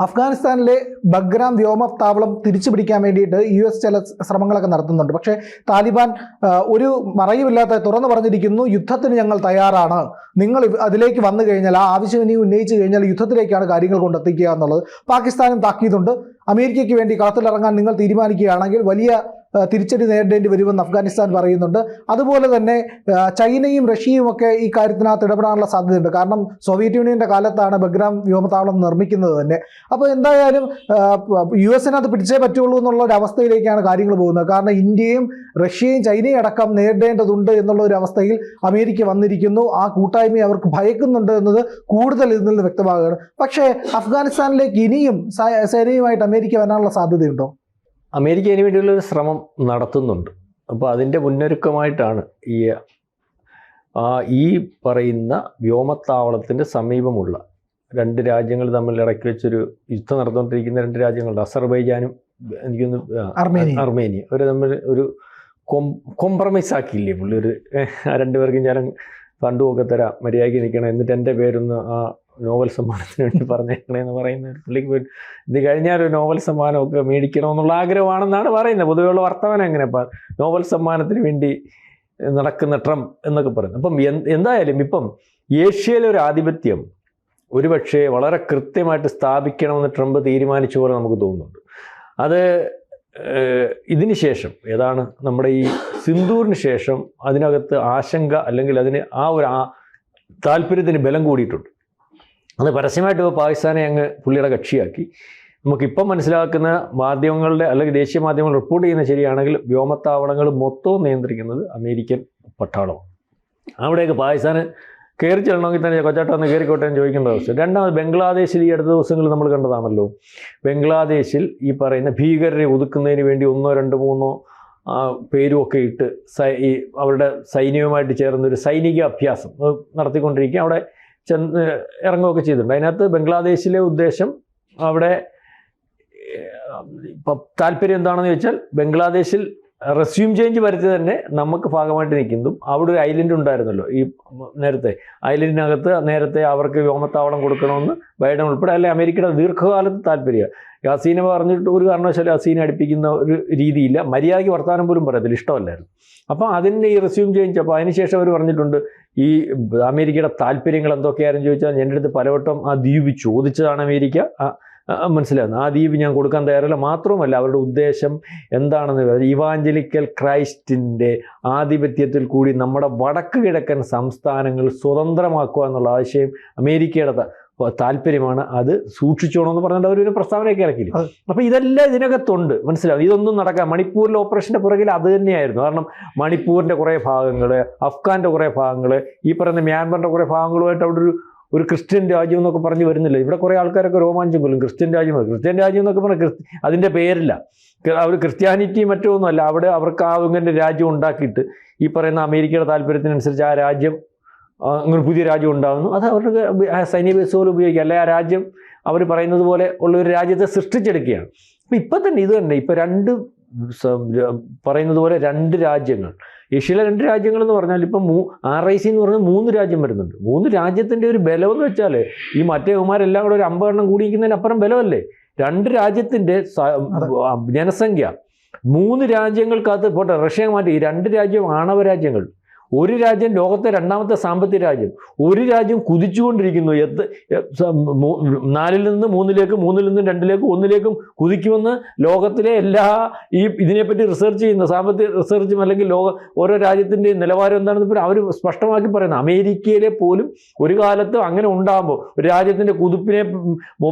അഫ്ഗാനിസ്ഥാനിലെ ബഗ്രാം വ്യോമത്താവളം തിരിച്ചു പിടിക്കാൻ വേണ്ടിയിട്ട് യു എസ് ചില ശ്രമങ്ങളൊക്കെ നടത്തുന്നുണ്ട്. പക്ഷേ താലിബാൻ ഒരു മറയുമില്ലാത്ത തുറന്നു പറഞ്ഞിരിക്കുന്നു യുദ്ധത്തിന് ഞങ്ങൾ തയ്യാറാണ്. നിങ്ങൾ അതിലേക്ക് വന്നു കഴിഞ്ഞാൽ ആ ആവശ്യം ഉന്നയിച്ചു കഴിഞ്ഞാൽ യുദ്ധത്തിലേക്കാണ് കാര്യങ്ങൾ കൊണ്ടെത്തിക്കുക എന്നുള്ളത് പാകിസ്ഥാനും താക്കീതുണ്ട്. അമേരിക്കയ്ക്ക് വേണ്ടി കളത്തിലിറങ്ങാൻ നിങ്ങൾ തീരുമാനിക്കുകയാണെങ്കിൽ വലിയ തിരിച്ചടി നേരിടേണ്ടി വരുമെന്ന് അഫ്ഗാനിസ്ഥാൻ പറയുന്നുണ്ട്. അതുപോലെ തന്നെ ചൈനയും റഷ്യയും ഒക്കെ ഈ കാര്യത്തിനകത്ത് ഇടപെടാനുള്ള സാധ്യതയുണ്ട്. കാരണം സോവിയറ്റ് യൂണിയന്റെ കാലത്താണ് ബഗ്രാം വ്യോമത്താവളം നിർമ്മിക്കുന്നത് തന്നെ. അപ്പോൾ എന്തായാലും യു എസിനകത്ത് പിടിച്ചേ പറ്റുള്ളൂ എന്നുള്ള ഒരു അവസ്ഥയിലേക്കാണ് കാര്യങ്ങൾ പോകുന്നത്. കാരണം ഇന്ത്യയും റഷ്യയും ചൈനയും അടക്കം നേരിടേണ്ടതുണ്ട് എന്നുള്ള ഒരു അവസ്ഥയിൽ അമേരിക്ക വന്നിരിക്കുന്നു. ആ കൂട്ടായ്മയെ അവർക്ക് ഭയക്കുന്നുണ്ട് എന്നത് കൂടുതൽ ഇതിൽ നിന്ന് വ്യക്തമാകുകയാണ്. പക്ഷേ അഫ്ഗാനിസ്ഥാനിലേക്ക് ഇനിയും സേനയുമായിട്ട് അമേരിക്ക വരാനുള്ള സാധ്യതയുണ്ടോ? അമേരിക്ക അതിന് വേണ്ടിയുള്ളൊരു ശ്രമം നടത്തുന്നുണ്ട്. അപ്പോൾ അതിന്റെ മുന്നൊരുക്കമായിട്ടാണ് ഈ ഈ പറയുന്ന വ്യോമത്താവളത്തിന്റെ സമീപമുള്ള രണ്ട് രാജ്യങ്ങൾ തമ്മിൽ ഇടയ്ക്ക് വെച്ചൊരു യുദ്ധം നടന്നുകൊണ്ടിരിക്കുന്ന രണ്ട് രാജ്യങ്ങളുണ്ട്. അസർബൈജാനും എനിക്കൊന്ന് അർമേനിയ. അർമേനിയ. അവർ തമ്മിൽ ഒരു കോംപ്രമൈസ് ആക്കിയില്ലേ പുള്ളി? ഒരു രണ്ടുപേർക്കും ഞാൻ ഫണ്ടുമൊക്കെ തരാം മര്യാദയ്ക്ക് നിൽക്കണം എന്നിട്ട് എന്റെ പേരൊന്ന് ആ നോവൽ സമ്മാനത്തിന് വേണ്ടി പറഞ്ഞേക്കണേന്ന് പറയുന്ന പുള്ളിക്ക് ഇത് കഴിഞ്ഞാൽ ഒരു നോവൽ സമ്മാനമൊക്കെ മേടിക്കണമെന്നുള്ള ആഗ്രഹമാണെന്നാണ് പറയുന്നത്. പൊതുവെയുള്ള വർത്തമാനം എങ്ങനെ? നോവൽ സമ്മാനത്തിന് വേണ്ടി നടക്കുന്ന ട്രംപ് എന്നൊക്കെ പറയുന്നത്. അപ്പം എന്ത് എന്തായാലും ഇപ്പം ഏഷ്യയിലെ ഒരു ആധിപത്യം ഒരുപക്ഷെ വളരെ കൃത്യമായിട്ട് സ്ഥാപിക്കണമെന്ന് ട്രംപ് തീരുമാനിച്ച പോലെ നമുക്ക് തോന്നുന്നുണ്ട്. അത് ഇതിന് ശേഷം ഏതാണ് നമ്മുടെ ഈ സിന്ദൂറിന് ശേഷം അതിനകത്ത് ആശങ്ക അല്ലെങ്കിൽ അതിന് ആ ഒരു താല്പര്യത്തിന് ബലം കൂടിയിട്ടുണ്ട്. അത് പരസ്യമായിട്ട് ഇപ്പോൾ പാകിസ്ഥാനെ അങ്ങ് പുള്ളിയുടെ കക്ഷിയാക്കി. നമുക്കിപ്പം മനസ്സിലാക്കുന്ന മാധ്യമങ്ങളുടെ അല്ലെങ്കിൽ ദേശീയ മാധ്യമങ്ങൾ റിപ്പോർട്ട് ചെയ്യുന്ന ശരിയാണെങ്കിൽ വ്യോമത്താവളങ്ങൾ മൊത്തവും നിയന്ത്രിക്കുന്നത് അമേരിക്കൻ പട്ടാളമാണ്. അവിടെയൊക്കെ പാകിസ്ഥാന് കയറി ചെല്ലണമെങ്കിൽ തന്നെ കൊച്ചാട്ടം ഒന്ന് കയറിക്കോട്ടെ എന്ന് ചോദിക്കേണ്ട അവസ്ഥ രണ്ടാമത് ബംഗ്ലാദേശിൽ ഈ അടുത്ത ദിവസങ്ങളിൽ നമ്മൾ കണ്ടതാണല്ലോ. ബംഗ്ലാദേശിൽ ഈ പറയുന്ന ഭീകരരെ ഒതുക്കുന്നതിന് വേണ്ടി ഒന്നോ രണ്ടോ മൂന്നോ പേരും പേരുമൊക്കെ ഇട്ട് ഈ അവരുടെ സൈന്യവുമായിട്ട് ചേർന്നൊരു സൈനിക അഭ്യാസം നടത്തിക്കൊണ്ടിരിക്കുക അവിടെ ചെന്ന് ഇറങ്ങുകയൊക്കെ ചെയ്തിട്ടുണ്ട്. അതിനകത്ത് ബംഗ്ലാദേശിലെ ഉദ്ദേശം അവിടെ ഇപ്പം താല്പര്യം എന്താണെന്ന് ചോദിച്ചാൽ ബംഗ്ലാദേശിൽ റെസ്യൂം ചേഞ്ച് വരുത്തി തന്നെ നമുക്ക് ഭാഗമായിട്ട് നിൽക്കുന്നതും അവിടെ ഒരു ഐലൻഡ് ഉണ്ടായിരുന്നല്ലോ. ഈ നേരത്തെ ഐലൻഡിനകത്ത് നേരത്തെ അവർക്ക് വ്യോമത്താവളം കൊടുക്കണമെന്ന് ബൈഡൻ ഉൾപ്പെടെ അല്ലെ അമേരിക്കയുടെ ദീർഘകാലത്ത് താല്പര്യം. യാസീന പറഞ്ഞിട്ട് ഒരു കാരണവശാലും യാസീനെ അടുപ്പിക്കുന്ന ഒരു രീതിയില്ല. മര്യാദയ്ക്ക് വർത്താനം പോലും പറയത്തില്ല ഇഷ്ടമല്ലായിരുന്നു. അപ്പോൾ അതിന്റെ ഈ റെസ്യൂം ചേഞ്ച് അപ്പോൾ അതിനുശേഷം അവർ പറഞ്ഞിട്ടുണ്ട് ഈ അമേരിക്കയുടെ താല്പര്യങ്ങൾ എന്തൊക്കെയായിരുന്നു ചോദിച്ചാൽ എന്റെ അടുത്ത് പലവട്ടം ആ ദ്വീപ് ചോദിച്ചതാണ് അമേരിക്ക. മനസ്സിലാകുന്നു ആ ദ്വീപ് ഞാൻ കൊടുക്കാൻ തയ്യാറല്ല. മാത്രമല്ല അവരുടെ ഉദ്ദേശം എന്താണെന്ന് പറഞ്ഞാൽ ഇവാഞ്ചലിക്കൽ ക്രൈസ്റ്റിന്റെ ആധിപത്യത്തിൽ കൂടി നമ്മുടെ വടക്ക് കിഴക്കൻ സംസ്ഥാനങ്ങൾ സ്വതന്ത്രമാക്കുക എന്നുള്ള ആശയം അമേരിക്കയുടെ താല്പര്യമാണ്. അത് സൂക്ഷിച്ചോണമെന്ന് പറഞ്ഞിട്ട് അവരൊരു പ്രസ്താവനയൊക്കെ ഇറക്കിയില്ല? അപ്പം അപ്പോൾ ഇതെല്ലാം ഇതിനകത്തുണ്ട്. മനസ്സിലാവും ഇതൊന്നും നടക്കാം മണിപ്പൂരിലെ ഓപ്പറേഷന്റെ പുറകിൽ അത് തന്നെയായിരുന്നു. കാരണം മണിപ്പൂരിന്റെ കുറേ ഭാഗങ്ങൾ അഫ്ഗാന്റെ കുറേ ഭാഗങ്ങൾ ഈ പറയുന്ന മ്യാൻമറിന്റെ കുറേ ഭാഗങ്ങളുമായിട്ട് അവിടെ ഒരു ഒരു ക്രിസ്ത്യൻ രാജ്യം എന്നൊക്കെ പറഞ്ഞ് വരുന്നില്ല? ഇവിടെ കുറേ ആൾക്കാരൊക്കെ രോമാഞ്ചം കൊല്ലും. ക്രിസ്ത്യൻ രാജ്യം ക്രിസ്ത്യൻ രാജ്യം എന്നൊക്കെ പറഞ്ഞാൽ ക്രിസ്ത്യ അതിന്റെ പേരില്ല. അവർ ക്രിസ്ത്യാനിറ്റി മറ്റൊന്നുമല്ല. അവിടെ അവർക്ക് ആ ഇങ്ങനെ രാജ്യം ഉണ്ടാക്കിയിട്ട് ഈ പറയുന്ന അമേരിക്കയുടെ താല്പര്യത്തിനനുസരിച്ച് ആ രാജ്യം അങ്ങനെ പുതിയ രാജ്യം ഉണ്ടാകുന്നു അത് അവരുടെ സൈനിക ബേസ് പോലെ ഉപയോഗിക്കുക. അല്ലെ ആ രാജ്യം അവർ പറയുന്നത് പോലെ ഉള്ള ഒരു രാജ്യത്തെ സൃഷ്ടിച്ചെടുക്കുകയാണ്. അപ്പം ഇപ്പം തന്നെ ഇത് തന്നെ. ഇപ്പം രണ്ട് പറയുന്നത് പോലെ രണ്ട് രാജ്യങ്ങൾ. ഏഷ്യയിലെ രണ്ട് രാജ്യങ്ങൾ എന്ന് പറഞ്ഞാൽ ഇപ്പം മൂ ആർ ഐ സി എന്ന് പറഞ്ഞാൽ മൂന്ന് രാജ്യം വരുന്നുണ്ട്. മൂന്ന് രാജ്യത്തിന്റെ ഒരു ബലമെന്ന് വെച്ചാൽ ഈ മറ്റേ കുമാരെല്ലാം കൂടെ ഒരു അമ്പതെണ്ണം കൂടിയിരിക്കുന്നതിന് അപ്പുറം ബലമല്ലേ? രണ്ട് രാജ്യത്തിന്റെ ജനസംഖ്യ. മൂന്ന് രാജ്യങ്ങൾക്കകത്ത് പോട്ടെ റഷ്യ മാറ്റി ഈ രണ്ട് രാജ്യം ആണവ രാജ്യങ്ങൾ. ഒരു രാജ്യം ലോകത്തെ രണ്ടാമത്തെ സാമ്പത്തിക രാജ്യം. ഒരു രാജ്യം കുതിച്ചുകൊണ്ടിരിക്കുന്നു. എത്ത് നാലിൽ നിന്ന് മൂന്നിലേക്ക് മൂന്നിൽ നിന്ന് രണ്ടിലേക്കും ഒന്നിലേക്കും കുതിക്കുമെന്ന് ലോകത്തിലെ എല്ലാ ഈ ഇതിനെപ്പറ്റി റിസർച്ച് ചെയ്യുന്ന സാമ്പത്തിക റിസർച്ചും അല്ലെങ്കിൽ ലോക ഓരോ രാജ്യത്തിന്റെയും നിലവാരം എന്താണെന്ന് ഇപ്പോൾ അവർ സ്പഷ്ടമാക്കി പറയുന്നത്. അമേരിക്കയിലെ പോലും ഒരു കാലത്ത് അങ്ങനെ ഉണ്ടാകുമ്പോൾ ഒരു രാജ്യത്തിന്റെ കുതിപ്പിനെ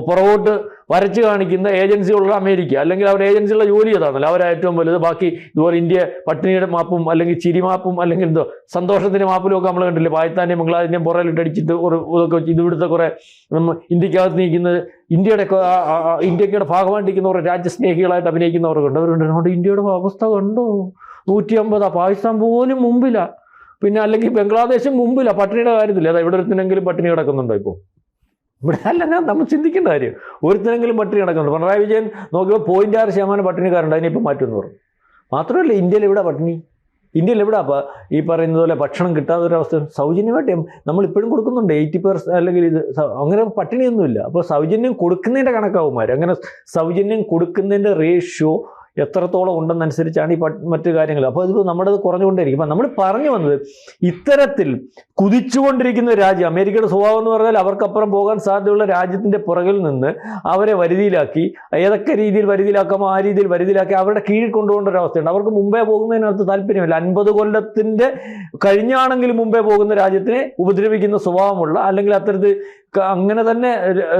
പുറകോട്ട് വരച്ച് കാണിക്കുന്ന ഏജൻസിയുള്ള അമേരിക്ക അല്ലെങ്കിൽ അവരുടെ ഏജൻസിയുള്ള ജോലി അതാണല്ലോ. അവരാ ഏറ്റവും വലുത്. ബാക്കി ഇതുപോലെ ഇന്ത്യ പട്ടിണിയുടെ മാപ്പും അല്ലെങ്കിൽ ചിരി മാപ്പും അല്ലെങ്കിൽ എന്തോ സന്തോഷത്തിന്റെ മാപ്പിലും ഒക്കെ നമ്മൾ കണ്ടില്ലേ. പാകിസ്ഥാനെയും ബംഗ്ലാദേശിന്റെയും പുറകിലിട്ട് അടിച്ചിട്ട് ഒരു ഇതൊക്കെ വെച്ച് ഇത് കുറേ നമ്മ ഇന്ത്യക്കകത്ത് നിൽക്കുന്നത് ഇന്ത്യയുടെ ഇന്ത്യക്കയുടെ ആ- ആ- ആ ഇന്ത്യയുടെ ഭാഗമായിട്ടിരിക്കുന്ന കുറേ രാജ്യസ്നേഹികളായിട്ട് അഭിനയിക്കുന്നവർക്കുണ്ട് അവരുണ്ട്. അതുകൊണ്ട് ഇന്ത്യയുടെ അവസ്ഥ കണ്ടോ? നൂറ്റി അമ്പതാ പാകിസ്ഥാൻ പോലും മുമ്പില. പിന്നെ അല്ലെങ്കിൽ ബംഗ്ലാദേശും മുമ്പില്ല പട്ടിണിയുടെ കാര്യത്തില്ല അതാ ഇവിടെ ഒരുത്തിനെങ്കിലും പട്ടിണി കിടക്കുന്നുണ്ടോ ഇപ്പോൾ ഇവിടെ അല്ല ഞാൻ നമ്മൾ ചിന്തിക്കേണ്ട കാര്യം. ഒരുത്തിനെങ്കിലും പട്ടിണി കിടക്കുന്നുണ്ട്. പിണറായി വിജയൻ നോക്കിയപ്പോൾ പോയിന്റ് ആറ് ശതമാനം പട്ടിണിക്കാരുണ്ട്. അതിനിപ്പോൾ മാറ്റുമെന്ന് പറഞ്ഞു. മാത്രമല്ല ഇന്ത്യയിൽ എവിടെ പട്ടിണി? ഇന്ത്യയിൽ എവിടെ അപ്പോൾ ഈ പറയുന്നതുപോലെ ഭക്ഷണം കിട്ടാത്ത ഒരു അവസ്ഥ? സൗജന്യമായിട്ട് നമ്മൾ ഇപ്പോഴും കൊടുക്കുന്നുണ്ട്. എയ്റ്റി പെർസെന്റ് അല്ലെങ്കിൽ ഇത് അങ്ങനെ പട്ടിണിയൊന്നുമില്ല. അപ്പോൾ സൗജന്യം കൊടുക്കുന്നതിന്റെ കണക്കാവുമാർ അങ്ങനെ സൗജന്യം കൊടുക്കുന്നതിന്റെ റേഷ്യോ എത്രത്തോളം ഉണ്ടെന്നനുസരിച്ചാണ് ഈ മറ്റു കാര്യങ്ങൾ. അപ്പോൾ ഇത് നമ്മുടെ കുറഞ്ഞുകൊണ്ടേയിരിക്കും. അപ്പം നമ്മൾ പറഞ്ഞു വന്നത് ഇത്തരത്തിൽ കുതിച്ചുകൊണ്ടിരിക്കുന്ന ഒരു രാജ്യം അമേരിക്കയുടെ സ്വഭാവം എന്ന് പറഞ്ഞാൽ അവർക്കപ്പുറം പോകാൻ സാധ്യതയുള്ള രാജ്യത്തിന്റെ പുറകിൽ നിന്ന് അവരെ വരുതിയിലാക്കി ഏതൊക്കെ രീതിയിൽ വരുതിയിലാക്കാമോ ആ രീതിയിൽ വരുതിയിലാക്കി അവരുടെ കീഴിൽ കൊണ്ടുപോകേണ്ട ഒരു അവസ്ഥയുണ്ട്. അവർക്ക് മുമ്പേ പോകുന്നതിനകത്ത് താല്പര്യമില്ല. അൻപത് കൊല്ലത്തിന്റെ കഴിഞ്ഞാണെങ്കിലും മുമ്പേ പോകുന്ന രാജ്യത്തിനെ ഉപദ്രവിക്കുന്ന സ്വഭാവമുള്ള അല്ലെങ്കിൽ അത്തരത്തിൽ അങ്ങനെ തന്നെ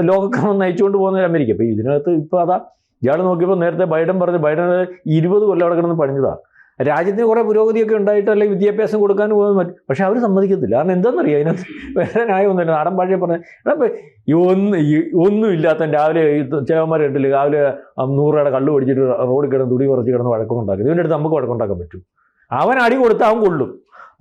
ലോകക്രമം നയിച്ചുകൊണ്ട് പോകുന്ന ഒരു അമേരിക്ക. അപ്പോൾ ഇതിനകത്ത് ഇപ്പോൾ അതാ ഇയാൾ നോക്കിയപ്പോൾ നേരത്തെ ബൈഡൻ പറഞ്ഞു ബൈഡൻ ഇരുപത് കൊല്ലം അവിടെ കിടന്ന് പണിഞ്ഞതാണ് രാജ്യത്തിന് കുറേ പുരോഗതിയൊക്കെ ഉണ്ടായിട്ട് അല്ലെങ്കിൽ വിദ്യാഭ്യാസം കൊടുക്കാനും പോകുന്ന മറ്റും പക്ഷെ അവർ സമ്മതിക്കത്തില്ല. കാരണം എന്താണെന്നറിയാം അതിനകത്ത്? വേറെ ന്യായമൊന്നുമില്ല നാടൻ ഭാഷയെ പറഞ്ഞാൽ ഈ ഒന്ന് ഈ ഒന്നും ഇല്ലാത്ത രാവിലെ ഈ ഇട്ടില്ല രാവിലെ ആ നൂറ് രൂപയുടെ കള്ളു പിടിച്ചിട്ട് റോഡിൽ കിടന്ന് തുടി കുറച്ച് കിടന്ന് വഴക്കം ഉണ്ടാക്കും ഇതിന്റെ അടുത്ത് നമുക്ക് വഴക്കുണ്ടാക്കാൻ പറ്റും. അവൻ അടി കൊടുത്താൽ അവൻ കൊള്ളും.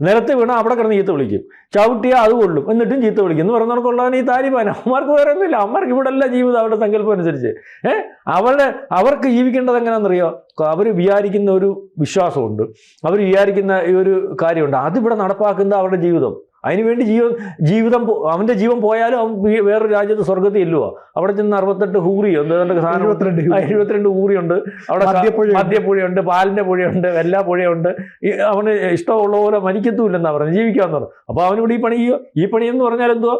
നിലത്ത് വീണാൽ അവിടെ കിടന്ന് ചീത്ത വിളിക്കും. ചവിട്ടിയാൽ അത് കൊള്ളും. എന്നിട്ടും ചീത്ത വിളിക്കും. എന്ന് പറഞ്ഞവർക്കുള്ളവൻ ഈ താലിബാൻ. അവന്മാർക്ക് വേറെ ഒന്നുമില്ല. അവന്മാർക്ക് ഇവിടെ അല്ല ജീവിതം അവരുടെ സങ്കല്പം അനുസരിച്ച്. ഏഹ് അവരുടെ അവർക്ക് ജീവിക്കേണ്ടത് എങ്ങനെയാണെന്നറിയോ? അവർ വിചാരിക്കുന്ന ഒരു വിശ്വാസമുണ്ട്. അവർ വിചാരിക്കുന്ന ഈ ഒരു കാര്യമുണ്ട്. അതിവിടെ നടപ്പാക്കുന്ന അവരുടെ ജീവിതം. അതിനുവേണ്ടി ജീവൻ ജീവിതം അവന്റെ ജീവൻ പോയാലും അവൻ വേറൊരു രാജ്യത്ത് സ്വർഗത്തിൽ ഇല്ലുവോ അവിടെ ചെന്ന് അറുപത്തെട്ട് ഹൂറിയോ എന്താ സാധനം? എഴുപത്തിരണ്ട് ഹൂറിയുണ്ട് അവിടെ മദ്യപ്പുഴയുണ്ട്. പാലിന്റെ പുഴയുണ്ട് എല്ലാ പുഴയുണ്ട്. അവന് ഇഷ്ടമുള്ള പോലെ മരിക്കത്തുമില്ലെന്നാ പറഞ്ഞു ജീവിക്കാന്ന് പറഞ്ഞു. അപ്പോൾ അവനിവിടെ ഈ പണി ചെയ്യോ ഈ പണി എന്ന് പറഞ്ഞാൽ എന്തോ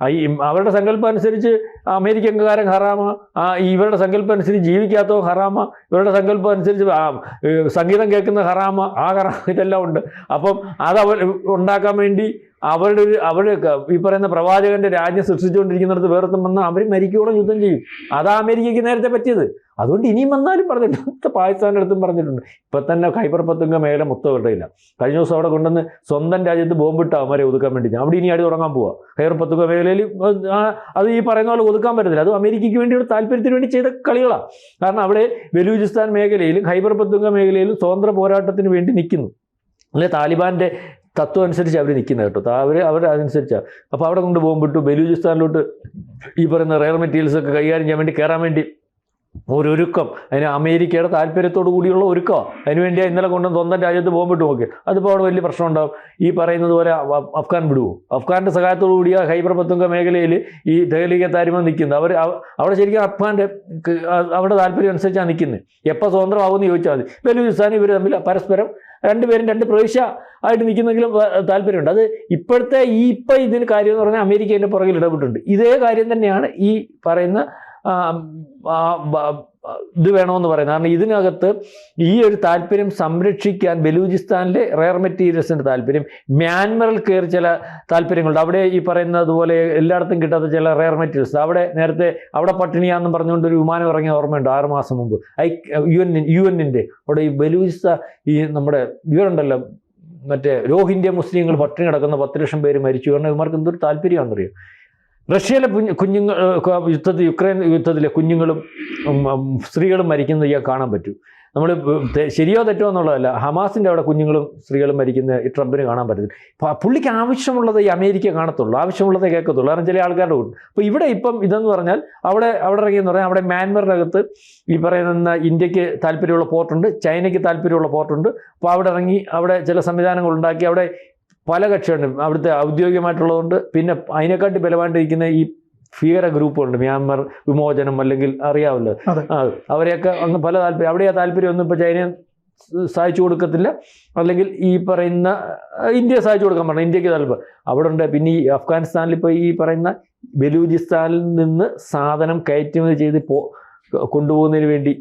ഈ അവരുടെ സങ്കല്പം അനുസരിച്ച് അമേരിക്കൻകാരൻ ഹറാമ ആ ഇവരുടെ സങ്കല്പം അനുസരിച്ച് ജീവിക്കാത്തവ ഹറാമ ഇവരുടെ സങ്കല്പം അനുസരിച്ച് സംഗീതം കേൾക്കുന്ന ഹറാമ ആ ഹറാമ ഇതെല്ലാം ഉണ്ട്. അപ്പം അത് അവർ ഉണ്ടാക്കാൻ വേണ്ടി അവരുടെ ഒരു അവർ ഈ പറയുന്ന പ്രവാചകന്റെ രാജ്യം സൃഷ്ടിച്ചുകൊണ്ടിരിക്കുന്നിടത്ത് വേറൊന്നും വന്നാൽ അവർ മരിക്കോളം യുദ്ധം ചെയ്യും. അതാ അമേരിക്കയ്ക്ക് നേരത്തെ പറ്റിയത്. അതുകൊണ്ട് ഇനിയും വന്നാലും പറഞ്ഞിട്ടുണ്ട്. പാകിസ്ഥാന്റെ അടുത്തും പറഞ്ഞിട്ടുണ്ട്. ഇപ്പൊ തന്നെ ഖൈബർ പത്തുങ്ക മേഖല മൊത്തം അവരുടെ ഇല്ല കഴിഞ്ഞ ദിവസം അവിടെ കൊണ്ടുവന്ന് സ്വന്തം രാജ്യത്ത് ബോംബിട്ട് അവരെ ഒതുക്കാൻ വേണ്ടി അവിടെ ഇനി അടി തുടങ്ങാൻ പോവാ. ഖൈബർ പത്തുങ്ക മേഖലയിൽ അത് ഈ പറയുന്ന പോലെ ഒതുക്കാൻ പറ്റത്തില്ല. അത് അമേരിക്കയ്ക്ക് വേണ്ടി ഒരു താല്പര്യത്തിന് വേണ്ടി ചെയ്ത കളികളാണ് കാരണം അവിടെ ബലൂചിസ്ഥാൻ മേഖലയിലും ഖൈബർ പത്തുങ്ക മേഖലയിലും സ്വതന്ത്ര പോരാട്ടത്തിന് വേണ്ടി നിൽക്കുന്നു. അല്ലെ താലിബാന്റെ തത്വം അനുസരിച്ച് അവർ നിൽക്കുന്നത് കേട്ടോ. അവർ അവർ അതനുസരിച്ചാണ് അപ്പോൾ അവിടെ കൊണ്ട് പോകുമ്പോട്ടു ബലൂചിസ്ഥാനിലോട്ട് ഈ പറയുന്ന റെയർ മെറ്റീരിയൽസ് ഒക്കെ കൈകാര്യം ചെയ്യാൻ വേണ്ടി കയറാൻ വേണ്ടി ഒരുക്കം അതിന് അമേരിക്കയുടെ താല്പര്യത്തോടു കൂടിയുള്ള ഒരുക്കം. അതിനുവേണ്ടി ഇന്നലെ കൊണ്ട് സ്വന്തം രാജ്യത്ത് ബോംബിട്ട് നോക്കി അതിപ്പോൾ അവിടെ വലിയ പ്രശ്നം ഉണ്ടാവും ഈ പറയുന്നത് പോലെ അഫ്ഗാൻ വിടുവോ? അഫ്ഗാന്റെ സഹായത്തോടു കൂടിയ ഹൈബർ പത്തുങ്ക മേഖലയിൽ ഈ ദഹലിക താരിമ നിൽക്കുന്നത്. അവർ അവിടെ ശരിക്കും അഫ്ഗാന്റെ ക- അ- അവരുടെ താല്പര്യം അനുസരിച്ചാണ് നിൽക്കുന്നത് എപ്പോൾ സ്വതന്ത്രമാകുമെന്ന് ചോദിച്ചാൽ മതി. ബലൂചിസ്ഥാൻ ഇവർ തമ്മിൽ പരസ്പരം രണ്ടുപേരും രണ്ട് പ്രവിശ്യ ആയിട്ട് നിൽക്കുന്നെങ്കിലും താല്പര്യമുണ്ട്. അത് ഇപ്പോഴത്തെ ഈ ഇപ്പം ഇതിന് കാര്യം എന്ന് പറഞ്ഞാൽ അമേരിക്ക അതിന്റെ പുറകിൽ ഇടപെട്ടിട്ടുണ്ട്. ഇതേ കാര്യം തന്നെയാണ് ഈ പറയുന്ന ആ, ആ, ഇത് വേണമെന്ന് പറയുന്നത്. കാരണം ഇതിനകത്ത് ഈ ഒരു താല്പര്യം സംരക്ഷിക്കാൻ ബലൂചിസ്ഥാനിലെ റെയർ മെറ്റീരിയൽസിന്റെ താല്പര്യം മ്യാൻമറിൽ കയറി ചില താല്പര്യങ്ങളുണ്ട്. അവിടെ ഈ പറയുന്നത് പോലെ എല്ലായിടത്തും കിട്ടാത്ത ചില റെയർ മെറ്റീരിയൽസ് അവിടെ നേരത്തെ അവിടെ പട്ടിണിയാന്ന് പറഞ്ഞുകൊണ്ട് ഒരു വിമാനം ഇറങ്ങിയ ഓർമ്മയുണ്ട് ആറ് മാസം മുമ്പ്. ഐ യു എൻ യു എന്നിന്റെ അവിടെ ഈ ബലൂചിസ്ഥാൻ ഈ നമ്മുടെ ഇവരുണ്ടല്ലോ മറ്റേ രോഹിന്ത്യ മുസ്ലിങ്ങൾ പട്ടിണി കിടക്കുന്ന പത്ത് ലക്ഷം പേര് മരിച്ചു. കാരണം ഇവർക്ക് എന്തൊരു താല്പര്യമാണെന്നറിയോ? റഷ്യയിലെ കുഞ്ഞ് കുഞ്ഞുങ്ങൾ യുദ്ധത്തിൽ യുക്രൈൻ യുദ്ധത്തിലെ കുഞ്ഞുങ്ങളും സ്ത്രീകളും മരിക്കുന്നത് ഇയാൾ കാണാൻ പറ്റും. നമ്മൾ ശരിയോ തെറ്റോ എന്നുള്ളതല്ല. ഹമാസിന്റെ അവിടെ കുഞ്ഞുങ്ങളും സ്ത്രീകളും മരിക്കുന്ന ഈ ട്രംപിന് കാണാൻ അപ്പോൾ പുള്ളിക്ക് ആവശ്യമുള്ളത് ഈ അമേരിക്ക കാണത്തുള്ളൂ. ആവശ്യമുള്ളതേ കേൾക്കത്തുള്ളൂ. കാരണം ചില ആൾക്കാരുടെ കൂട്ടും. അപ്പോൾ ഇവിടെ ഇപ്പം ഇതെന്ന് പറഞ്ഞാൽ അവിടെ അവിടെ ഇറങ്ങിയെന്ന് പറഞ്ഞാൽ അവിടെ മ്യാൻമറിനകത്ത് ഈ പറയുന്ന ഇന്ത്യയ്ക്ക് താല്പര്യമുള്ള പോർട്ടുണ്ട് ചൈനയ്ക്ക് താല്പര്യമുള്ള പോർട്ടുണ്ട്. അപ്പോൾ അവിടെ ഇറങ്ങി അവിടെ ചില സംവിധാനങ്ങൾ ഉണ്ടാക്കി അവിടെ പല കക്ഷിയുണ്ട് അവിടുത്തെ ഔദ്യോഗികമായിട്ടുള്ളതുകൊണ്ട് പിന്നെ അതിനെക്കാട്ടി ബലമായിട്ടിരിക്കുന്ന ഈ ഭീകര ഗ്രൂപ്പുണ്ട് മ്യാൻമർ വിമോചനം അല്ലെങ്കിൽ അറിയാമല്ലോ അവരെയൊക്കെ അങ്ങ് പല താല്പര്യം അവിടെ ആ താല്പര്യമൊന്നും ഇപ്പോൾ ചൈനയെ സഹായിച്ചു കൊടുക്കത്തില്ല. അല്ലെങ്കിൽ ഈ പറയുന്ന ഇന്ത്യയെ സഹായിച്ചു കൊടുക്കാൻ പറഞ്ഞു ഇന്ത്യയ്ക്ക് താല്പര്യം. അവിടെ ഉണ്ട്. പിന്നെ ഈ അഫ്ഗാനിസ്ഥാനിൽ ഇപ്പോൾ ഈ പറയുന്ന ബലൂചിസ്ഥാനിൽ നിന്ന് സാധനം കയറ്റുമതി ചെയ്ത് പോ കൊണ്ടുപോകുന്നതിന് വേണ്ടി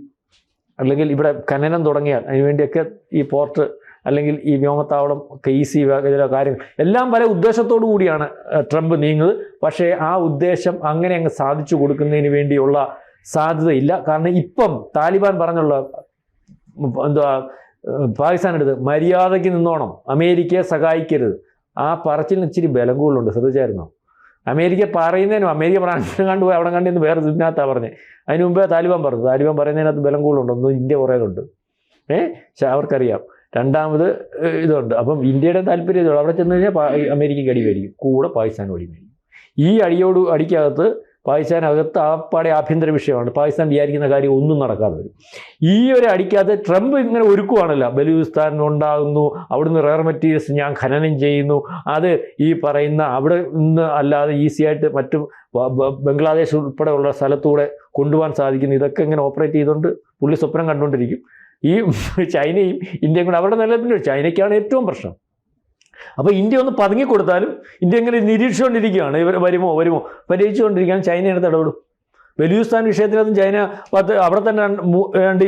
അല്ലെങ്കിൽ ഇവിടെ ഖനനം തുടങ്ങിയാൽ അതിനുവേണ്ടിയൊക്കെ ഈ പോർട്ട് അല്ലെങ്കിൽ ഈ വ്യോമത്താവളം സി ചില കാര്യങ്ങൾ എല്ലാം പല ഉദ്ദേശത്തോടു കൂടിയാണ് ഏഹ്, ട്രംപ് നീങ്ങുന്നത്. പക്ഷേ ആ ഉദ്ദേശം അങ്ങനെ അങ്ങ് സാധിച്ചു കൊടുക്കുന്നതിന് വേണ്ടിയുള്ള സാധ്യതയില്ല. കാരണം ഇപ്പം താലിബാൻ പറഞ്ഞുള്ള എന്തുവാ പാകിസ്ഥാൻ എടുത്ത് മര്യാദയ്ക്ക് നിന്നോണം അമേരിക്കയെ സഹായിക്കരുത്. ആ പറച്ചിലിന് ഇച്ചിരി ബലം കൂടുതലുണ്ട് ശ്രദ്ധിച്ചായിരുന്നോ? അമേരിക്ക പറയുന്നതിനും അമേരിക്ക പ്രാണിനെ കണ്ടുപോയി അവിടെ കണ്ടിന്ന് വേറെ ഇതിനകത്താണ് പറഞ്ഞത് അതിന് മുമ്പേ താലിബാൻ പറഞ്ഞു. താലിബാൻ പറയുന്നതിനകത്ത് ബലം കൂടുതലുണ്ട് ഒന്നും ഇന്ത്യ പുറകിലുണ്ട് ഏ പക്ഷെ അവർക്കറിയാം. രണ്ടാമത് ഇതുണ്ട്. അപ്പം ഇന്ത്യയുടെ താല്പര്യം ഇതുള്ളൂ അവിടെ ചെന്ന് കഴിഞ്ഞാൽ അമേരിക്കയ്ക്ക് അടി മേടിക്കും. കൂടെ പാകിസ്ഥാനും അടി മേടിക്കും. ഈ അടിയോട് അടിക്കകത്ത് പാകിസ്ഥാൻ അകത്ത് ആപ്പാടെ ആഭ്യന്തര വിഷയമാണ്. പാകിസ്ഥാൻ വിചാരിക്കുന്ന കാര്യം ഒന്നും നടക്കാതെ വരും. ഈ ഒരു അടിക്കാതെ ട്രംപ് ഇങ്ങനെ ഒരുക്കുവാണല്ലോ. ബലൂചിസ്ഥാൻ ഉണ്ടാകുന്നു. അവിടുന്ന് റെയർ മെറ്റീരിയൽസ് ഞാൻ ഖനനം ചെയ്യുന്നു. അത് ഈ പറയുന്ന അവിടെ നിന്ന് അല്ലാതെ ഈസിയായിട്ട് മറ്റു ബംഗ്ലാദേശ് ഉൾപ്പെടെയുള്ള സ്ഥലത്തൂടെ കൊണ്ടുപോകാൻ സാധിക്കുന്നു. ഇതൊക്കെ ഇങ്ങനെ ഓപ്പറേറ്റ് ചെയ്തുകൊണ്ട് പുള്ളി സ്വപ്നം കണ്ടുകൊണ്ടിരിക്കും. ഈ ചൈനയും ഇന്ത്യയും കൂടെ അവരുടെ നിലനിൽപ്പിന് ചൈനയ്ക്കാണ് ഏറ്റവും പ്രശ്നം. അപ്പോൾ ഇന്ത്യ ഒന്ന് പതുങ്ങി കൊടുത്താലും ഇന്ത്യ ഇങ്ങനെ നിരീക്ഷിച്ചുകൊണ്ടിരിക്കുകയാണ്. ഇവർ വരുമോ വരുമോ? പരിഹരിച്ചുകൊണ്ടിരിക്കുകയാണ് ചൈന എടുത്ത് ഇടപെടും. ബലൂസ്ഥാൻ വിഷയത്തിനകത്തും ചൈന പത്ത് അവിടെ തന്നെ രണ്ട്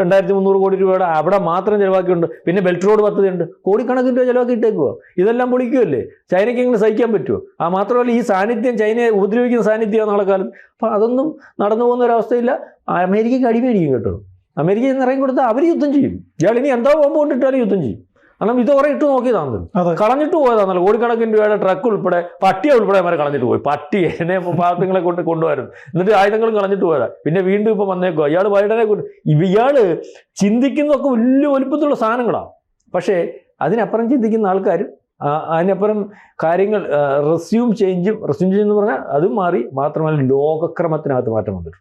രണ്ടായിരത്തി മുന്നൂറ് കോടി രൂപയുടെ അവിടെ മാത്രം ചിലവാക്കിയിട്ടുണ്ട്. പിന്നെ ബെൽറ്റ് റോഡ് പദ്ധതിയുണ്ട്. കോടിക്കണക്കിന് രൂപ ചിലവാക്കിയിട്ടേക്കുവോ ഇതെല്ലാം പൊളിക്കുമല്ലേ ചൈനയ്ക്ക് ഇങ്ങനെ സഹിക്കാൻ പറ്റുമോ ആ മാത്രമല്ല ഈ സാന്നിധ്യം ചൈനയെ ഉപദ്രവിക്കുന്ന സാന്നിധ്യമാണ് നാളെ കാലത്ത്. അപ്പം അതൊന്നും നടന്നു പോകുന്ന ഒരവസ്ഥയില്ല അമേരിക്കയ്ക്ക് അടിമേടിക്കും കേട്ടോ. അമേരിക്കയിൽ നിറയും കൊടുത്താൽ അവർ യുദ്ധം ചെയ്യും. ഇയാൾ ഇനി എന്താ ബോംബ് കൊണ്ടിട്ടാലും യുദ്ധം ചെയ്യും. കാരണം ഇത് കുറെ ഇട്ട് നോക്കിയതാണ്. കളഞ്ഞിട്ട് പോയതാണല്ലോ. കോടിക്കണക്കിന് രൂപയുടെ ട്രക്ക് ഉൾപ്പെടെ പട്ടിയെ ഉൾപ്പെടെ അവരെ കളഞ്ഞിട്ട് പോയി. പട്ടി എന്നെ പാവത്തുങ്ങളെ കൊണ്ട് കൊണ്ടുവരും. എന്നിട്ട് ആയുധങ്ങളും കളഞ്ഞിട്ട് പോയതാ. പിന്നെ വീണ്ടും ഇപ്പം വന്നേക്കോ ഇയാൾ ബൈഡനെ കൊണ്ട് ഇയാൾ ചിന്തിക്കുന്നതൊക്കെ വലിയ വലുപ്പത്തിലുള്ള സാധനങ്ങളാണ് പക്ഷേ അതിനപ്പുറം ചിന്തിക്കുന്ന ആൾക്കാർ അതിനപ്പുറം കാര്യങ്ങൾ റെസ്യൂം ചേഞ്ചും റെസ്യൂം ചേഞ്ച് എന്ന് പറഞ്ഞാൽ അതും മാറി. മാത്രമല്ല ലോകക്രമത്തിനകത്ത് മാറ്റം വന്നിട്ടുണ്ട്.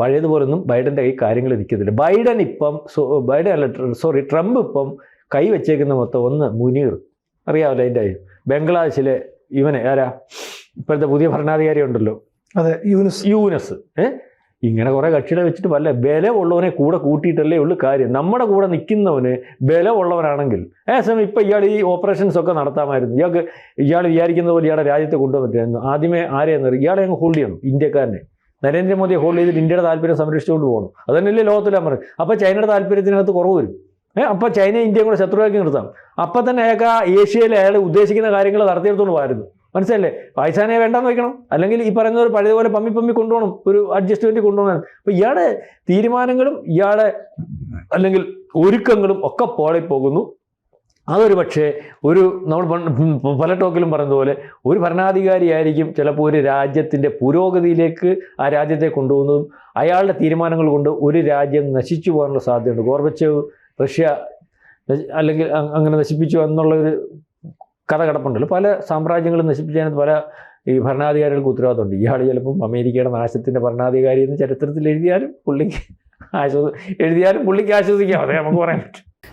പഴയതുപോലൊന്നും ബൈഡന്റെ കൈ കാര്യങ്ങൾ നിൽക്കുന്നില്ല. ബൈഡൻ ഇപ്പം സോ ബൈഡൻ അല്ല സോറി ട്രംപ് ഇപ്പം കൈ വെച്ചേക്കുന്ന മൊത്തം ഒന്ന് മുനീർ. അറിയാമല്ലോ അതിന്റെ ബംഗ്ലാദേശിലെ ഇവനെ ആരാ? ഇപ്പോഴത്തെ പുതിയ ഭരണാധികാരി ഉണ്ടല്ലോ. അതെ യൂനസ്. യൂനസ്. ഏ? ഇങ്ങനെ കുറേ കക്ഷികളെ വെച്ചിട്ട് വല്ല ബലമുള്ളവനെ കൂടെ കൂട്ടിയിട്ടല്ലേ ഉള്ളൂ കാര്യം. നമ്മുടെ കൂടെ നിൽക്കുന്നവന് ബലമുള്ളവനാണെങ്കിൽ. ഏ സമയം ഇപ്പം ഇയാൾ ഈ ഓപ്പറേഷൻസ് ഒക്കെ നടത്താമായിരുന്നു. ഇയാൾക്ക് ഇയാൾ വിചാരിക്കുന്ന പോലെ ഇയാളെ രാജ്യത്തെ കൊണ്ടുവന്നിട്ടായിരുന്നു ആദ്യമേ ആരെയെന്ന് ഇയാളെ അങ്ങ് ഹോൾഡ് ചെയ്യണം ഇന്ത്യക്കാരനെ. നരേന്ദ്രമോദിയെ ഹോൾഡ് ചെയ്തിട്ട് ഇന്ത്യയുടെ താല്പര്യം സംരക്ഷിച്ചുകൊണ്ട് പോകണം. അതന്നെയല്ലേ ലോകത്തിലെ അമർ. അപ്പോൾ ചൈനയുടെ താല്പര്യത്തിനകത്ത് കുറവ് വരും. ഏഹ് അപ്പോൾ ചൈന ഇന്ത്യയും കൂടെ ശത്രുവാക്കി നിർത്താം. അപ്പം തന്നെ അയാൾക്ക് ആ ഏഷ്യയിൽ അയാൾ ഉദ്ദേശിക്കുന്ന കാര്യങ്ങൾ നടത്തിയെടുത്തോണ്ട് പോയിരുന്നു മനസ്സിലല്ലേ പാകിസ്ഥാനെ വേണ്ടെന്ന് വെക്കണം അല്ലെങ്കിൽ ഈ പറയുന്ന ഒരു പഴയതുപോലെ പമ്മി പമ്മി കൊണ്ടുപോകണം. ഒരു അഡ്ജസ്റ്റ്മെന്റ് കൊണ്ടുപോകണം. അപ്പോൾ ഇയാളുടെ തീരുമാനങ്ങളും ഇയാളെ അല്ലെങ്കിൽ ഒരുക്കങ്ങളും ഒക്കെ പോളിപ്പോകുന്നു. അതൊരു പക്ഷേ ഒരു നമ്മൾ പല ടോക്കിലും പറഞ്ഞതുപോലെ ഒരു ഭരണാധികാരിയായിരിക്കും ചിലപ്പോൾ ഒരു രാജ്യത്തിന്റെ പുരോഗതിയിലേക്ക് ആ രാജ്യത്തെ കൊണ്ടുപോകുന്നതും അയാളുടെ തീരുമാനങ്ങൾ കൊണ്ട് ഒരു രാജ്യം നശിച്ചു പോകാനുള്ള സാധ്യതയുണ്ട്. ഗോർബച്ചേവ് റഷ്യ അല്ലെങ്കിൽ അങ്ങനെ നശിപ്പിച്ചു എന്നുള്ള ഒരു കഥ കിടപ്പുണ്ടല്ലോ. പല സാമ്രാജ്യങ്ങളും നശിപ്പിച്ചതിനകത്ത് പല ഈ ഭരണാധികാരികൾക്ക് ഉത്തരവാദിത്തമുണ്ട്. ഇയാൾ ചിലപ്പം അമേരിക്കയുടെ നാശത്തിന്റെ ഭരണാധികാരി എന്ന് ചരിത്രത്തിൽ എഴുതിയാലും പുള്ളിക്ക് ആശ്വസ എഴുതിയാലും പുള്ളിക്ക് ആശ്വസിക്കാം. അതെ നമുക്ക് പറയാൻ പറ്റും.